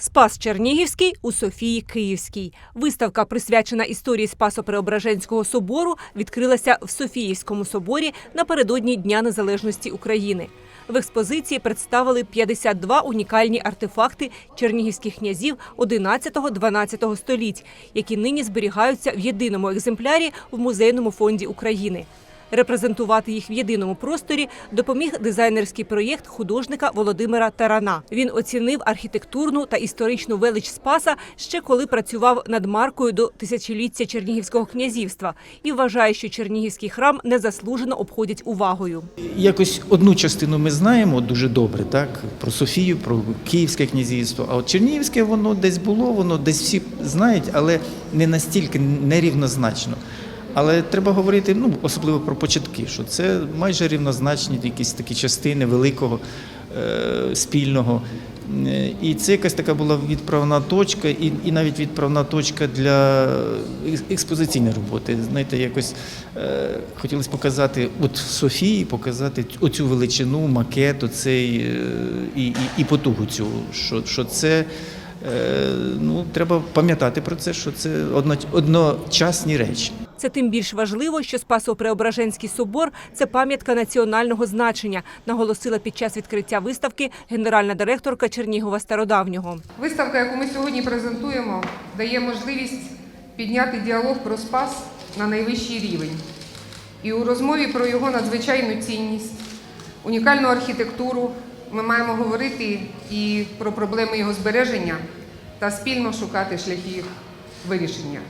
Спас Чернігівський у Софії Київській. Виставка, присвячена історії Спасо-Преображенського собору, відкрилася в Софіївському соборі напередодні Дня Незалежності України. В експозиції представили 52 унікальні артефакти чернігівських князів 11-12 століть, які нині зберігаються в єдиному екземплярі в музейному фонді України. Репрезентувати їх в єдиному просторі допоміг дизайнерський проєкт художника Володимира Тарана. Він оцінив архітектурну та історичну велич Спаса ще коли працював над маркою до тисячоліття Чернігівського князівства і вважає, що Чернігівський храм незаслужено обходять увагою. Якось одну частину ми знаємо дуже добре, так про Софію, про Київське князівство. А от Чернігівське воно десь було, воно десь всі знають, але не настільки нерівнозначно. Але треба говорити, ну особливо про початки, що це майже рівнозначні якісь такі частини великого е, спільного. Е, І це якась така була відправна точка, і, і навіть відправна точка для експозиційної роботи. Знаєте, якось е, хотілося показати, от Софії показати оцю величину, макет, оцей, е, і, і, і потугу цю, що, що це. е, Ну, треба пам'ятати про це, що це одночасні речі. Це тим більш важливо, що Спасо-Преображенський собор це пам'ятка національного значення, наголосила під час відкриття виставки генеральна директорка Чернігова Стародавнього. Виставка, яку ми сьогодні презентуємо, дає можливість підняти діалог про спас на найвищий рівень. І у розмові про його надзвичайну цінність, унікальну архітектуру ми маємо говорити і про проблеми його збереження та спільно шукати шляхи вирішення.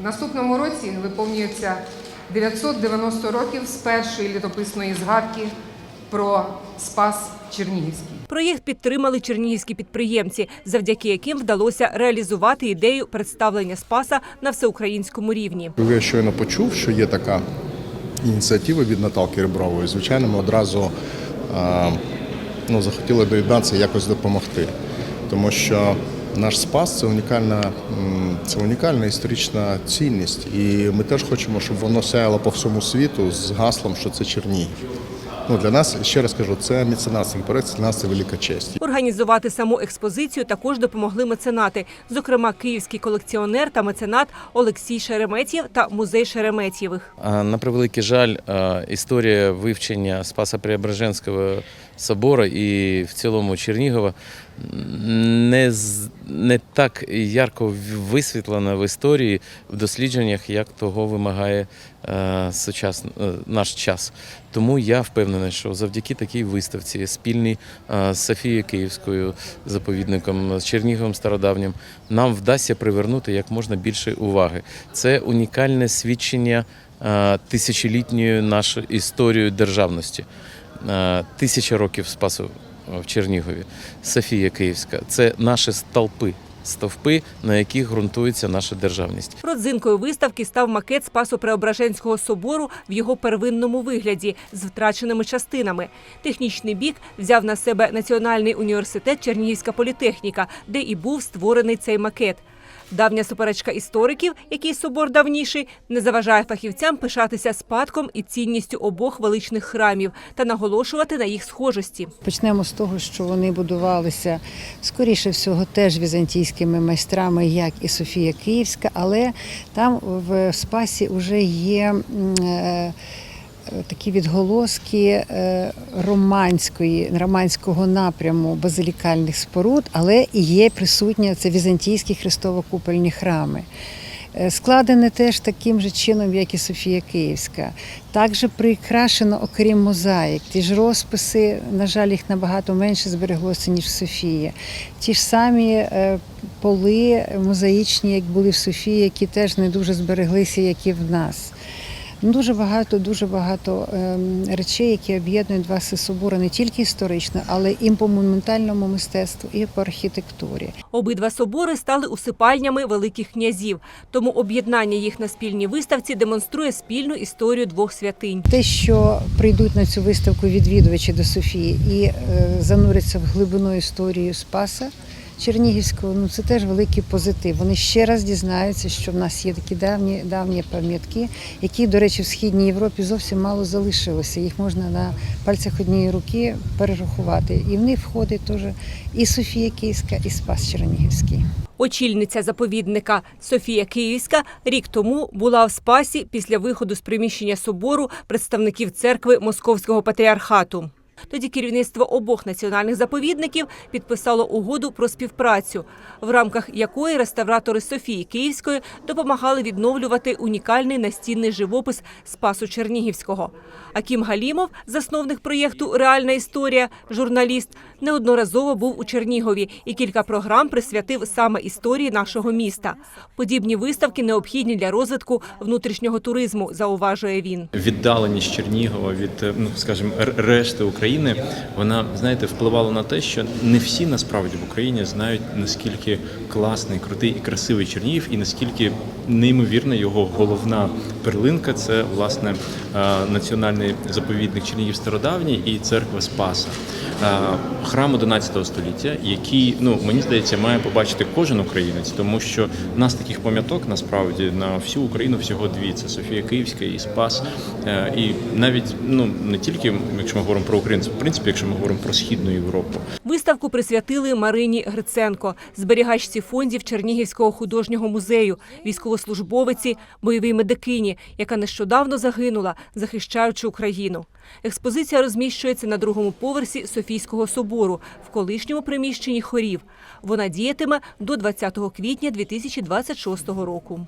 В наступному році виповнюється 990 років з першої літописної згадки про спас Чернігівський. Проєкт підтримали чернігівські підприємці, завдяки яким вдалося реалізувати ідею представлення Спаса на всеукраїнському рівні. Я щойно почув, що є така ініціатива від Наталки Ребрової. Звичайно, ми одразу е, ну, захотіли доєднатися якось допомогти. Тому що наш спас це унікальна, це унікальна історична цінність. І ми теж хочемо, щоб воно сяяло по всьому світу з гаслом, що це Чернігів. Ну, для нас, ще раз кажу, це меценатський проект, для нас це велика честь. Організувати саму експозицію також допомогли меценати, зокрема київський колекціонер та меценат Олексій Шереметєв та музей Шереметєвих. На превеликий жаль, історія вивчення Спаса Преображенського собору і в цілому Чернігова не, не так ярко висвітлена в історії в дослідженнях, як того вимагає е, сучасн, е, наш час. Тому я впевнений, що завдяки такій виставці, спільній е, з Софією Київською заповідником, з Черніговом Стародавнім, нам вдасться привернути як можна більше уваги. Це унікальне свідчення е, тисячолітньої нашої історії державності. Е, Тисяча років спасу в Чернігові. Софія Київська це наші стовпи, стовпи, на яких ґрунтується наша державність. Родзинкою виставки став макет Спасо-Преображенського собору в його первинному вигляді з втраченими частинами. Технічний бік взяв на себе Національний університет Чернігівська політехніка, де і був створений цей макет. Давня суперечка істориків, який собор давніший, не заважає фахівцям пишатися спадком і цінністю обох величних храмів та наголошувати на їх схожості. Почнемо з того, що вони будувалися скоріше всього теж візантійськими майстрами, як і Софія Київська, але там в Спасі вже є е, такі відголоски е, романської, романського напряму базилікальних споруд, але і є присутні це візантійські хрестово-купольні храми. Е, Складене теж таким же чином, як і Софія Київська. Також прикрашено, окрім мозаїк. Ті ж розписи, на жаль, їх набагато менше збереглося, ніж в Софії. Ті ж самі е, поли мозаїчні, як були в Софії, які теж не дуже збереглися, як і в нас. Дуже багато, дуже багато ем, речей, які об'єднують два ці собори не тільки історично, але і по монументальному мистецтву, і по архітектурі. Обидва собори стали усипальнями великих князів, тому об'єднання їх на спільній виставці демонструє спільну історію двох святинь. Те, що прийдуть на цю виставку відвідувачі до Софії і е, зануряться в глибину історію Спаса Чернігівського, ну це теж великий позитив. Вони ще раз дізнаються, що в нас є такі давні давні пам'ятки, які, до речі, в східній Європі зовсім мало залишилося. Їх можна на пальцях однієї руки перерахувати. І в них входить теж і Софія Київська, і Спас Чернігівський. Очільниця заповідника Софія Київська рік тому була в спасі після виходу з приміщення собору представників церкви Московського патріархату. Тоді керівництво обох національних заповідників підписало угоду про співпрацю, в рамках якої реставратори Софії Київської допомагали відновлювати унікальний настінний живопис Спасу Чернігівського. Акім Галімов, засновник проєкту Реальна історія, журналіст, неодноразово був у Чернігові і кілька програм присвятив саме історії нашого міста. Подібні виставки необхідні для розвитку внутрішнього туризму, зауважує він. віддаленість Чернігова від, ну скажімо, решти України, вона знаєте, впливала на те, що не всі насправді в Україні знають наскільки класний, крутий і красивий Чернігів, і наскільки неймовірна його головна перлинка це власне національний заповідник Чернігів Стародавній і церква Спаса. Храм 11 століття, який, ну мені здається, має побачити кожен українець, тому що в нас таких пам'яток насправді на всю Україну всього дві: це Софія Київська і Спас. Е, І навіть ну не тільки якщо ми говоримо про українців, в принципі, якщо ми говоримо про східну Європу. Виставку присвятили Марині Гриценко, зберігачці фондів Чернігівського художнього музею, військовослужбовиці, бойовій медикині, яка нещодавно загинула, захищаючи Україну. Експозиція розміщується на другому поверсі Софійського собору в колишньому приміщенні хорів. Вона діятиме до 20 квітня 2026 року.